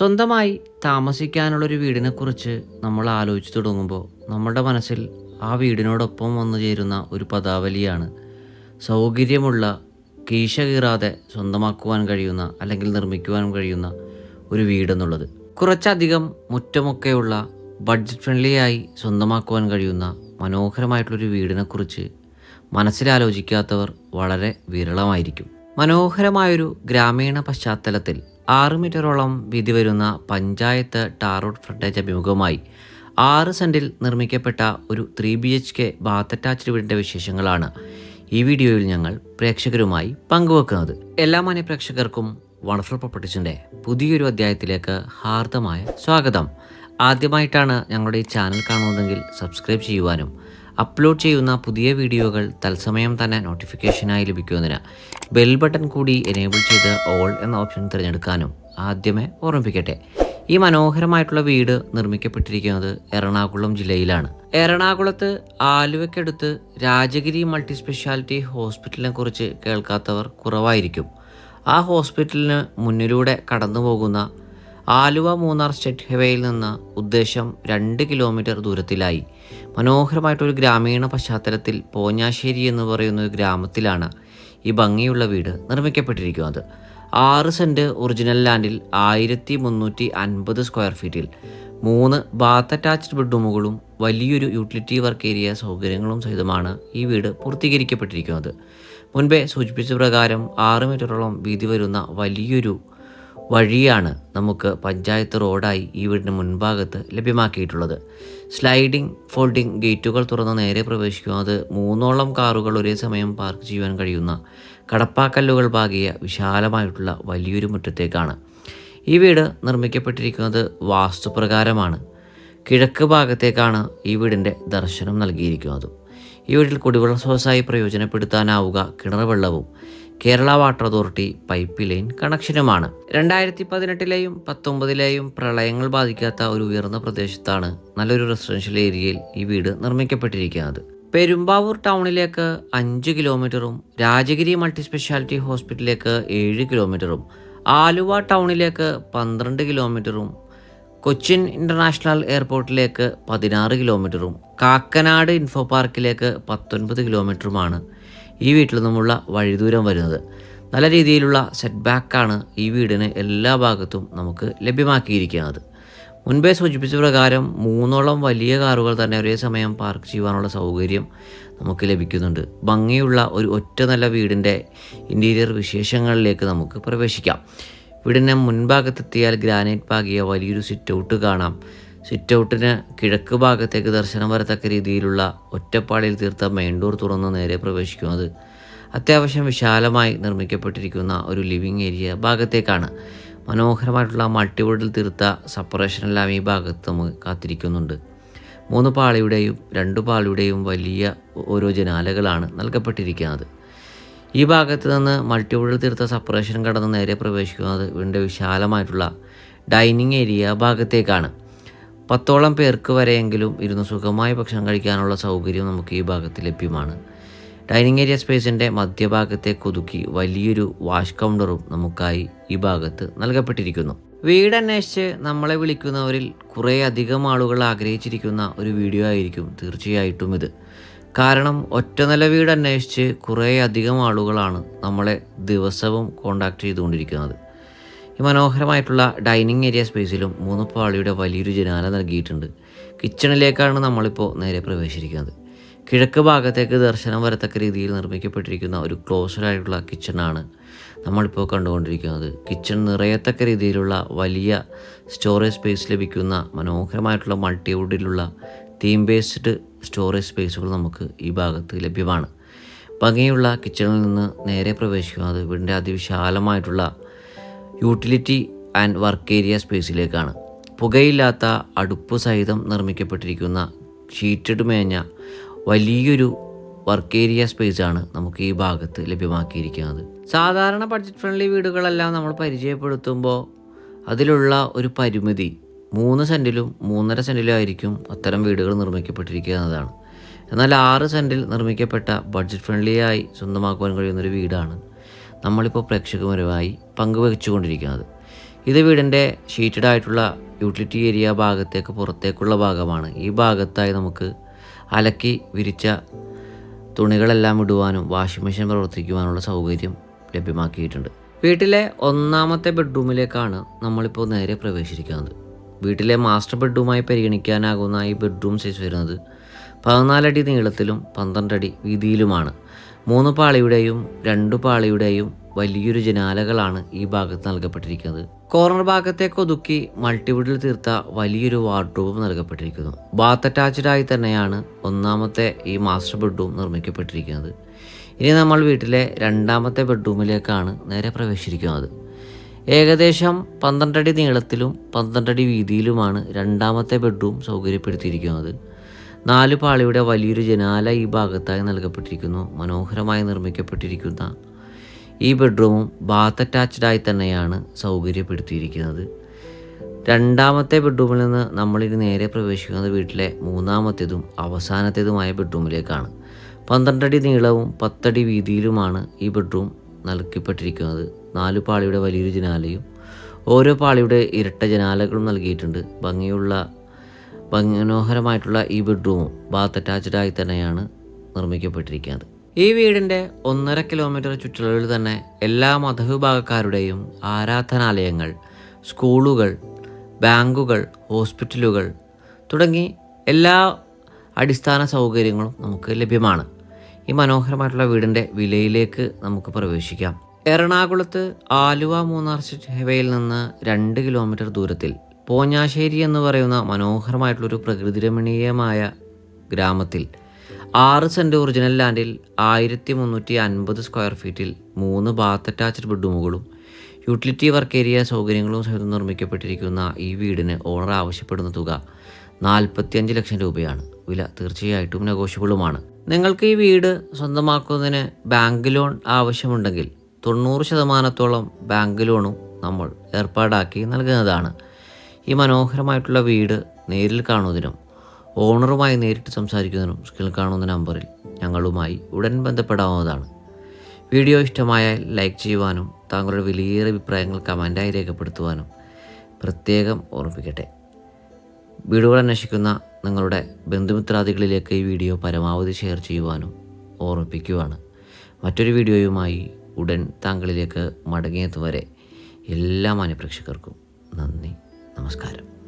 സ്വന്തമായി താമസിക്കാനുള്ളൊരു വീടിനെക്കുറിച്ച് നമ്മൾ ആലോചിച്ച് തുടങ്ങുമ്പോൾ നമ്മുടെ മനസ്സിൽ ആ വീടിനോടൊപ്പം വന്നു ചേരുന്ന ഒരു പദാവലിയാണ്. സൗകര്യമുള്ള കീശ കീറാതെ സ്വന്തമാക്കുവാൻ കഴിയുന്ന അല്ലെങ്കിൽ നിർമ്മിക്കുവാൻ കഴിയുന്ന ഒരു വീടെന്നുള്ളത്. കുറച്ചധികം മുറ്റമൊക്കെയുള്ള ബഡ്ജറ്റ് ഫ്രണ്ട്ലിയായി സ്വന്തമാക്കുവാൻ കഴിയുന്ന മനോഹരമായിട്ടുള്ളൊരു വീടിനെക്കുറിച്ച് മനസ്സിലാലോചിക്കാത്തവർ വളരെ വിരളമായിരിക്കും. മനോഹരമായൊരു ഗ്രാമീണ പശ്ചാത്തലത്തിൽ ആറ് മീറ്ററോളം വീതി വരുന്ന പഞ്ചായത്ത് ടാർ റോഡ് ഫ്രണ്ടേജ് അഭിമുഖമായി ആറ് സെന്റിൽ നിർമ്മിക്കപ്പെട്ട ഒരു three B H K bath attached വീടിന്റെ വിശേഷങ്ങളാണ് ഈ വീഡിയോയിൽ ഞങ്ങൾ പ്രേക്ഷകരുമായി പങ്കുവെക്കുന്നത്. എല്ലാ മാന്യ പ്രേക്ഷകർക്കും വണ്ടർഫുൾ പ്രോപ്പർട്ടീസിന്റെ പുതിയൊരു അധ്യായത്തിലേക്ക് ഹാർദമായ സ്വാഗതം. ആദ്യമായിട്ടാണ് ഞങ്ങളുടെ ഈ ചാനൽ കാണുന്നതെങ്കിൽ സബ്സ്ക്രൈബ് ചെയ്യുവാനും അപ്ലോഡ് ചെയ്യുന്ന പുതിയ വീഡിയോകൾ തത്സമയം തന്നെ നോട്ടിഫിക്കേഷനായി ലഭിക്കുന്നതിന് ബെൽ ബട്ടൺ കൂടി എനേബിൾ ചെയ്ത് ഓൾ എന്ന ഓപ്ഷൻ തിരഞ്ഞെടുക്കാനും ആദ്യമേ ഓർമ്മിപ്പിക്കട്ടെ. ഈ മനോഹരമായിട്ടുള്ള വീട് നിർമ്മിക്കപ്പെട്ടിരിക്കുന്നത് എറണാകുളം ജില്ലയിലാണ്. എറണാകുളത്ത് ആലുവയ്ക്കടുത്ത് രാജഗിരി മൾട്ടി സ്പെഷ്യാലിറ്റി ഹോസ്പിറ്റലിനെ കുറിച്ച് കേൾക്കാത്തവർ കുറവായിരിക്കും. ആ ഹോസ്പിറ്റലിന് മുന്നിലൂടെ കടന്നു പോകുന്ന ആലുവ മൂന്നാർ സ്റ്റേറ്റ് ഹൈവേയിൽ നിന്ന് ഉദ്ദേശം രണ്ട് കിലോമീറ്റർ ദൂരത്തിലായി. മനോഹരമായിട്ടൊരു ഗ്രാമീണ പശ്ചാത്തലത്തിൽ പോഞ്ഞാശ്ശേരി എന്ന് പറയുന്ന ഒരു ഗ്രാമത്തിലാണ് ഈ ഭംഗിയുള്ള വീട് നിർമ്മിക്കപ്പെട്ടിരിക്കുന്നത്. ആറ് സെന്റ് ഒറിജിനൽ ലാൻഡിൽ ആയിരത്തി മുന്നൂറ്റി അൻപത് സ്ക്വയർ ഫീറ്റിൽ മൂന്ന് ബാത്ത് അറ്റാച്ച്ഡ് ബെഡ്റൂമുകളും വലിയൊരു യൂട്ടിലിറ്റി വർക്ക് ഏരിയ സൗകര്യങ്ങളും സഹിതമാണ് ഈ വീട് പൂർത്തീകരിക്കപ്പെട്ടിരിക്കുന്നത്. മുൻപേ സൂചിപ്പിച്ച പ്രകാരം ആറ് മീറ്ററോളം വീതി വരുന്ന വലിയൊരു വഴിയാണ് നമുക്ക് പഞ്ചായത്ത് റോഡായി ഈ വീടിന് മുൻഭാഗത്ത് ലഭ്യമാക്കിയിട്ടുള്ളത്. സ്ലൈഡിംഗ് ഫോൾഡിംഗ് ഗേറ്റുകൾ തുറന്ന് നേരെ പ്രവേശിക്കുന്നത് മൂന്നോളം കാറുകൾ ഒരേ സമയം പാർക്ക് ചെയ്യുവാൻ കഴിയുന്ന കടപ്പാക്കല്ലുകൾ ഭാഗിയ വിശാലമായിട്ടുള്ള വലിയൊരു മുറ്റത്തേക്കാണ്. ഈ വീട് നിർമ്മിക്കപ്പെട്ടിരിക്കുന്നത് വാസ്തുപ്രകാരമാണ്. കിഴക്ക് ഭാഗത്തേക്കാണ് ഈ വീടിന്റെ ദർശനം നൽകിയിരിക്കുന്നത്. ഈ വീട്ടിൽ കുടിവെള്ള സ്രോതസ്സായി പ്രയോജനപ്പെടുത്താനാവുക കിണർ വെള്ളവും Kerala water authority pipe line കണക്ഷനുമാണ്. രണ്ടായിരത്തി പതിനെട്ടിലെയും പത്തൊമ്പതിലെയും പ്രളയങ്ങൾ ബാധിക്കാത്ത ഒരു ഉയർന്ന പ്രദേശത്താണ് നല്ലൊരു റെസിഡൻഷ്യൽ ഏരിയയിൽ ഈ വീട് നിർമ്മിക്കപ്പെട്ടിരിക്കുന്നത്. പെരുമ്പാവൂർ ടൗണിലേക്ക് അഞ്ച് കിലോമീറ്ററും രാജഗിരി മൾട്ടി സ്പെഷ്യാലിറ്റി ഹോസ്പിറ്റലിലേക്ക് ഏഴ് കിലോമീറ്ററും ആലുവ ടൗണിലേക്ക് പന്ത്രണ്ട് കിലോമീറ്ററും കൊച്ചിൻ ഇന്റർനാഷണൽ എയർപോർട്ടിലേക്ക് പതിനാറ് കിലോമീറ്ററും കാക്കനാട് ഇൻഫോ പാർക്കിലേക്ക് പത്തൊൻപത് കിലോമീറ്ററുമാണ് ഈ വീട്ടിൽ നിന്നുമുള്ള വഴിദൂരം വരുന്നത്. നല്ല രീതിയിലുള്ള സെറ്റ് ബാക്കാണ് ഈ വീടിന് എല്ലാ ഭാഗത്തും നമുക്ക് ലഭ്യമാക്കിയിരിക്കുന്നത്. മുൻപേ സൂചിപ്പിച്ച പ്രകാരം മൂന്നോളം വലിയ കാറുകൾ തന്നെ ഒരേ സമയം പാർക്ക് ചെയ്യുവാനുള്ള സൗകര്യം നമുക്ക് ലഭിക്കുന്നുണ്ട്. ഭംഗിയുള്ള ഒരു ഒറ്റ നല്ല വീടിന്റെ ഇന്റീരിയർ വിശേഷങ്ങളിലേക്ക് നമുക്ക് പ്രവേശിക്കാം. വീടിന്റെ മുൻഭാഗത്തെത്തിയാൽ ഗ്രാനൈറ്റ് പാകിയ വലിയൊരു സിറ്റ് ഔട്ട് കാണാം. സിറ്റ് ഔട്ടിന് കിഴക്ക് ഭാഗത്തേക്ക് ദർശനം വരത്തക്ക രീതിയിലുള്ള ഒറ്റപ്പാളിയിൽ തീർത്ത മെയിൻ ഡോർ തുറന്ന് നേരെ പ്രവേശിക്കുന്നത് അത്യാവശ്യം വിശാലമായി നിർമ്മിക്കപ്പെട്ടിരിക്കുന്ന ഒരു ലിവിങ് ഏരിയ ഭാഗത്തേക്കാണ്. മനോഹരമായിട്ടുള്ള മൾട്ടിവുഡിൽ തീർത്ത സപ്പറേഷനെല്ലാം ഈ ഭാഗത്ത് നമുക്ക് കാത്തിരിക്കുന്നുണ്ട്. മൂന്ന് പാളിയുടെയും രണ്ട് പാളിയുടെയും വലിയ ഓരോ ജനാലകളാണ് നൽകപ്പെട്ടിരിക്കുന്നത്. ഈ ഭാഗത്ത് നിന്ന് മൾട്ടിവുഡിൽ തീർത്ത സപ്പറേഷൻ കടന്ന് നേരെ പ്രവേശിക്കുന്നത് വീണ്ടും വിശാലമായിട്ടുള്ള ഡൈനിങ് ഏരിയ ഭാഗത്തേക്കാണ്. പത്തോളം പേർക്ക് വരെയെങ്കിലും ഇരുന്ന് സുഖമായി ഭക്ഷണം കഴിക്കാനുള്ള സൗകര്യം നമുക്ക് ഈ ഭാഗത്ത് ലഭ്യമാണ്. ഡൈനിങ് ഏരിയ സ്പേസിന്റെ മധ്യഭാഗത്തെ കൊതുക്കി വലിയൊരു വാഷ് കൗണ്ടറും നമുക്കായി ഈ ഭാഗത്ത് നൽകപ്പെട്ടിരിക്കുന്നു. വീട് അന്വേഷിച്ച് നമ്മളെ വിളിക്കുന്നവരിൽ കുറേ അധികം ആളുകൾ ആഗ്രഹിച്ചിരിക്കുന്ന ഒരു വീഡിയോ ആയിരിക്കും തീർച്ചയായിട്ടും ഇത്. കാരണം ഒറ്റനില വീട് അന്വേഷിച്ച് കുറേ അധികം ആളുകളാണ് നമ്മളെ ദിവസവും കോണ്ടാക്ട് ചെയ്തുകൊണ്ടിരിക്കുന്നത്. ഈ മനോഹരമായിട്ടുള്ള ഡൈനിങ് ഏരിയ സ്പേസിലും മൂന്ന് പാളിയുടെ വലിയൊരു ജനാല നൽകിയിട്ടുണ്ട്. കിച്ചണിലേക്കാണ് നമ്മളിപ്പോൾ നേരെ പ്രവേശിക്കുന്നത്. കിഴക്ക് ഭാഗത്തേക്ക് ദർശനം വരത്തക്ക രീതിയിൽ നിർമ്മിക്കപ്പെട്ടിരിക്കുന്ന ഒരു ക്ലോസ്ഡ് ആയിട്ടുള്ള കിച്ചണാണ് നമ്മളിപ്പോൾ കണ്ടുകൊണ്ടിരിക്കുന്നത്. കിച്ചൺ നിറയത്തക്ക രീതിയിലുള്ള വലിയ സ്റ്റോറേജ് സ്പേസ് ലഭിക്കുന്ന മനോഹരമായിട്ടുള്ള മൾട്ടിവുഡിലുള്ള തീം ബേസ്ഡ് സ്റ്റോറേജ് സ്പേസുകൾ നമുക്ക് ഈ ഭാഗത്ത് ലഭ്യമാണ്. ഭംഗിയുള്ള കിച്ചണിൽ നിന്ന് നേരെ പ്രവേശിക്കുന്നത് വീടിന്റെ അതിവിശാലമായിട്ടുള്ള യൂട്ടിലിറ്റി ആൻഡ് വർക്ക് ഏരിയ സ്പേസിലേക്കാണ്. പുകയില്ലാത്ത അടുപ്പ് സഹിതം നിർമ്മിക്കപ്പെട്ടിരിക്കുന്ന ഷീറ്റഡ് മേഞ്ഞ വലിയൊരു വർക്ക് ഏരിയ സ്പേസാണ് നമുക്ക് ഈ ഭാഗത്ത് ലഭ്യമാക്കിയിരിക്കുന്നത്. സാധാരണ ബഡ്ജറ്റ് ഫ്രണ്ട്ലി വീടുകളെല്ലാം നമ്മൾ പരിചയപ്പെടുത്തുമ്പോൾ അതിലുള്ള ഒരു പരിമിതി മൂന്ന് സെന്റിലും മൂന്നര സെന്റിലും ആയിരിക്കും അത്തരം വീടുകൾ നിർമ്മിക്കപ്പെട്ടിരിക്കുന്നതാണ് എന്നാൽ ആറ് സെന്റിൽ നിർമ്മിക്കപ്പെട്ട ബഡ്ജറ്റ് ഫ്രണ്ട്ലിയായി സ്വന്തമാക്കുവാൻ കഴിയുന്നൊരു വീടാണ് നമ്മളിപ്പോൾ പ്രേക്ഷകപരമായി പങ്കുവെച്ചുകൊണ്ടിരിക്കുന്നത് ഇത് വീടിന്റെ ഷീറ്റഡ് ആയിട്ടുള്ള യൂട്ടിലിറ്റി ഏരിയ ഭാഗത്തേക്ക് പുറത്തേക്കുള്ള ഭാഗമാണ്. ഈ ഭാഗത്തായി നമുക്ക് അലക്കി വിരിച്ച തുണികളെല്ലാം ഇടുവാനും വാഷിംഗ് മെഷീൻ പ്രവർത്തിക്കുവാനുള്ള സൗകര്യം ലഭ്യമാക്കിയിട്ടുണ്ട്. വീട്ടിലെ ഒന്നാമത്തെ ബെഡ്റൂമിലേക്കാണ് നമ്മളിപ്പോൾ നേരെ പ്രവേശിക്കുന്നത് വീട്ടിലെ മാസ്റ്റർ ബെഡ്റൂമായി പരിഗണിക്കാനാകുന്ന ഈ ബെഡ്റൂം സൈസ് വരുന്നത് പതിനാലടി നീളത്തിലും പന്ത്രണ്ടടി വീതിയിലുമാണ്. മൂന്ന് പാളിയുടെയും രണ്ടു പാളിയുടെയും വലിയൊരു ജനാലകളാണ് ഈ ഭാഗത്ത് നൽകപ്പെട്ടിരിക്കുന്നത്. കോർണർ ഭാഗത്തേക്ക് ഒതുക്കി മൾട്ടിവുഡിൽ തീർത്ത വലിയൊരു വാർഡ്രോബും നൽകപ്പെട്ടിരിക്കുന്നു. ബാത്ത് അറ്റാച്ച്ഡ് ആയി തന്നെയാണ് ഒന്നാമത്തെ ഈ മാസ്റ്റർ ബെഡ്റൂം നിർമ്മിക്കപ്പെട്ടിരിക്കുന്നത്. ഇനി നമ്മൾ വീട്ടിലെ രണ്ടാമത്തെ ബെഡ്റൂമിലേക്കാണ് നേരെ പ്രവേശിച്ചിരിക്കുന്നത്. ഏകദേശം പന്ത്രണ്ടടി നീളത്തിലും പന്ത്രണ്ടടി വീതിയിലുമാണ് രണ്ടാമത്തെ ബെഡ്റൂം സൗകര്യപ്പെടുത്തിയിരിക്കുന്നത്. നാല് പാളിയുടെ വലിയൊരു ജനാല ഈ ഭാഗത്തായി നൽകപ്പെട്ടിരിക്കുന്നു. മനോഹരമായി നിർമ്മിക്കപ്പെട്ടിരിക്കുന്ന ഈ ബെഡ്റൂമും ബാത്ത് അറ്റാച്ച്ഡ് ആയി തന്നെയാണ് സൗകര്യപ്പെടുത്തിയിരിക്കുന്നത്. രണ്ടാമത്തെ ബെഡ്റൂമിൽ നിന്ന് നമ്മളിനി നേരെ പ്രവേശിക്കുന്നത് വീട്ടിലെ മൂന്നാമത്തേതും അവസാനത്തേതുമായ ബെഡ്റൂമിലേക്കാണ്. പന്ത്രണ്ടടി നീളവും പത്തടി വീതിയിലുമാണ് ഈ ബെഡ്റൂം നൽകപ്പെട്ടിരിക്കുന്നത്. നാല് പാളിയുടെ വലിയൊരു ജനാലയും ഓരോ പാളിയുടെ ഇരട്ട ജനാലകളും നൽകിയിട്ടുണ്ട്. ഭംഗിയുള്ള ഭംഗി മനോഹരമായിട്ടുള്ള ഈ ബെഡ്റൂമും ബാത്ത് അറ്റാച്ച്ഡ് ആയി തന്നെയാണ് നിർമ്മിക്കപ്പെട്ടിരിക്കുന്നത്. ഈ വീടിന്റെ ഒന്നര കിലോമീറ്റർ ചുറ്റളവിൽ തന്നെ എല്ലാ മതവിഭാഗക്കാരുടെയും ആരാധനാലയങ്ങൾ സ്കൂളുകൾ ബാങ്കുകൾ ഹോസ്പിറ്റലുകൾ തുടങ്ങി എല്ലാ അടിസ്ഥാന സൗകര്യങ്ങളും നമുക്ക് ലഭ്യമാണ്. ഈ മനോഹരമായിട്ടുള്ള വീടിന്റെ വിലയിലേക്ക് നമുക്ക് പ്രവേശിക്കാം. എറണാകുളത്ത് ആലുവ മൂന്നാർ ഹൈവേയിൽ നിന്ന് രണ്ട് കിലോമീറ്റർ ദൂരത്തിൽ പോഞ്ഞാശ്ശേരി എന്ന് പറയുന്ന മനോഹരമായിട്ടുള്ളൊരു പ്രകൃതിരമണീയമായ ഗ്രാമത്തിൽ ആറ് സെന്റ് ഒറിജിനൽ ലാൻഡിൽ ആയിരത്തി മുന്നൂറ്റി അൻപത് സ്ക്വയർ ഫീറ്റിൽ മൂന്ന് ബാത്ത് അറ്റാച്ച്ഡ് ബെഡ്റൂമുകളും യൂട്ടിലിറ്റി വർക്ക് ഏരിയ സൗകര്യങ്ങളും സഹിതം നിർമ്മിക്കപ്പെട്ടിരിക്കുന്ന ഈ വീടിന് ഓണർ ആവശ്യപ്പെടുന്ന തുക നാൽപ്പത്തിയഞ്ച് ലക്ഷം രൂപയാണ്. വില തീർച്ചയായിട്ടും നെഗോഷ്യബിളുമാണ്. നിങ്ങൾക്ക് ഈ വീട് സ്വന്തമാക്കുന്നതിന് ബാങ്ക് ലോൺ ആവശ്യമുണ്ടെങ്കിൽ തൊണ്ണൂറ് ശതമാനത്തോളം ബാങ്ക് ലോണും നമ്മൾ ഏർപ്പാടാക്കി നൽകുന്നതാണ്. ഈ മനോഹരമായിട്ടുള്ള വീട് നേരിൽ കാണുന്നതിനും ഓണറുമായി നേരിട്ട് സംസാരിക്കുന്നതിനും സ്കിൽ കാണുന്ന നമ്പറിൽ ഞങ്ങളുമായി ഉടൻ ബന്ധപ്പെടാവുന്നതാണ്. വീഡിയോ ഇഷ്ടമായാൽ ലൈക്ക് ചെയ്യുവാനും താങ്കളുടെ വിലയേറെ അഭിപ്രായങ്ങൾ കമന്റായി രേഖപ്പെടുത്തുവാനും പ്രത്യേകം ഓർമ്മിപ്പിക്കട്ടെ. വീടുകൾ അന്വേഷിക്കുന്ന നിങ്ങളുടെ ബന്ധുമിത്രാദികളിലേക്ക് ഈ വീഡിയോ പരമാവധി ഷെയർ ചെയ്യുവാനും ഓർമ്മിപ്പിക്കുവാണ്. മറ്റൊരു വീഡിയോയുമായി ഉടൻ താങ്കളിലേക്ക് മടങ്ങിയതുവരെ എല്ലാ മാന്യപ്രേക്ഷകർക്കും നന്ദി. നമസ്കാരം.